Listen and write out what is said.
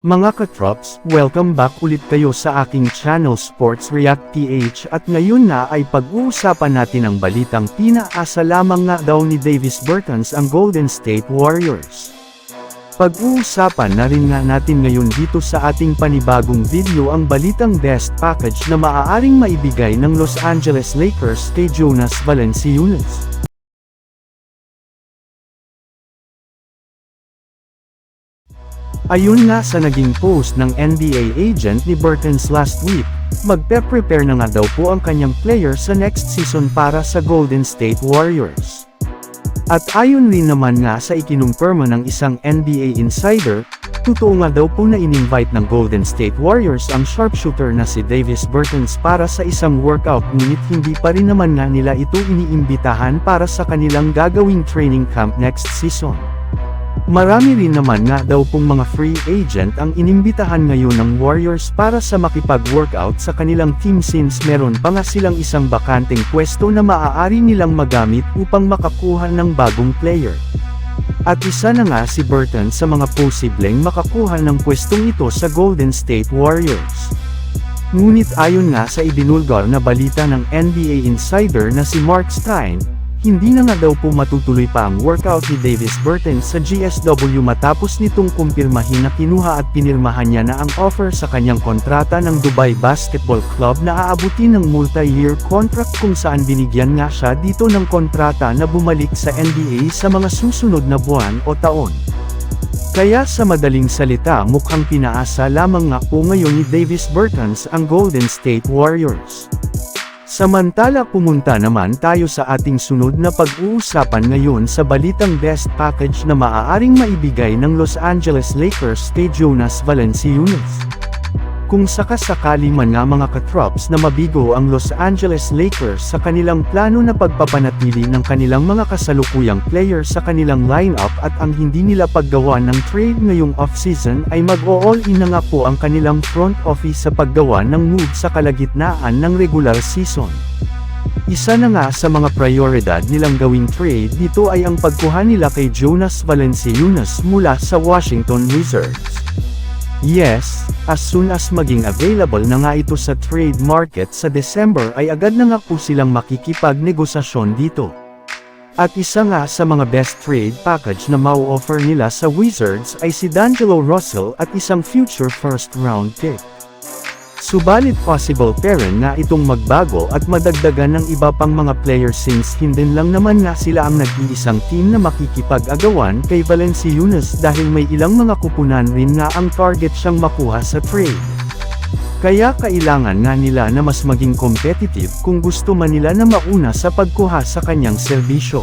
Mga katrops, welcome back ulit kayo sa aking channel Sports React PH at ngayon na ay pag-uusapan natin ang balitang pinaasa lamang nga daw ni Davis Bertans ang Golden State Warriors. Pag-uusapan na rin nga natin ngayon dito sa ating panibagong video ang balitang best package na maaaring maibigay ng Los Angeles Lakers kay Jonas Valanciunas. Ayun nga sa naging post ng NBA agent ni Bertans last week, magpe-prepare na nga daw po ang kanyang player sa next season para sa Golden State Warriors. At ayon rin naman nga sa ikinumpirma ng isang NBA insider, totoo nga daw po na in-invite ng Golden State Warriors ang sharpshooter na si Davis Bertans para sa isang workout ngunit hindi pa rin naman nga nila ito iniimbitahan para sa kanilang gagawing training camp next season. Marami rin naman nga daw pong mga free agent ang inimbitahan ngayon ng Warriors para sa makipag-workout sa kanilang team since meron pa nga silang isang bakanteng pwesto na maaari nilang magamit upang makakuha ng bagong player. At isa na nga si Burton sa mga posibleng makakuha ng pwestong ito sa Golden State Warriors. Ngunit ayon nga sa ibinulgar na balita ng NBA insider na si Mark Stein, hindi na nga daw po matutuloy pa ang workout ni Davis Bertens sa GSW matapos nitong kumpirmahin na kinuha at pinirmahan niya na ang offer sa kanyang kontrata ng Dubai Basketball Club na aabutin ng multi-year contract kung saan binigyan nga siya dito ng kontrata na bumalik sa NBA sa mga susunod na buwan o taon. Kaya sa madaling salita mukhang pinaasa lamang nga po ngayon ni Davis Bertans ang Golden State Warriors. Samantala pumunta naman tayo sa ating sunod na pag-uusapan ngayon sa balitang best package na maaaring maibigay ng Los Angeles Lakers kay Jonas Valanciunas. Kung sakasakali man nga mga katrops na mabigo ang Los Angeles Lakers sa kanilang plano na pagpapanatili ng kanilang mga kasalukuyang player sa kanilang lineup at ang hindi nila paggawa ng trade ngayong offseason ay mag-o-all-in na nga po ang kanilang front office sa paggawa ng move sa kalagitnaan ng regular season. Isa na nga sa mga prioridad nilang gawing trade dito ay ang pagkuha nila kay Jonas Valanciunas mula sa Washington Wizards. Yes, as soon as maging available na nga ito sa trade market sa December ay agad na nga po silang makikipag-negosasyon dito. At isa nga sa mga best trade package na mau-offer nila sa Wizards ay si D'Angelo Russell at isang future first round pick. Subalit possible pa rin nga itong magbago at madagdagan ng iba pang mga players since hindi lang naman nga sila ang nag-iisang team na makikipag-agawan kay Valanciunas dahil may ilang mga kupunan rin nga ang target siyang makuha sa trade. Kaya kailangan nga nila na mas maging competitive kung gusto man nila na mauna sa pagkuha sa kanyang serbisyo.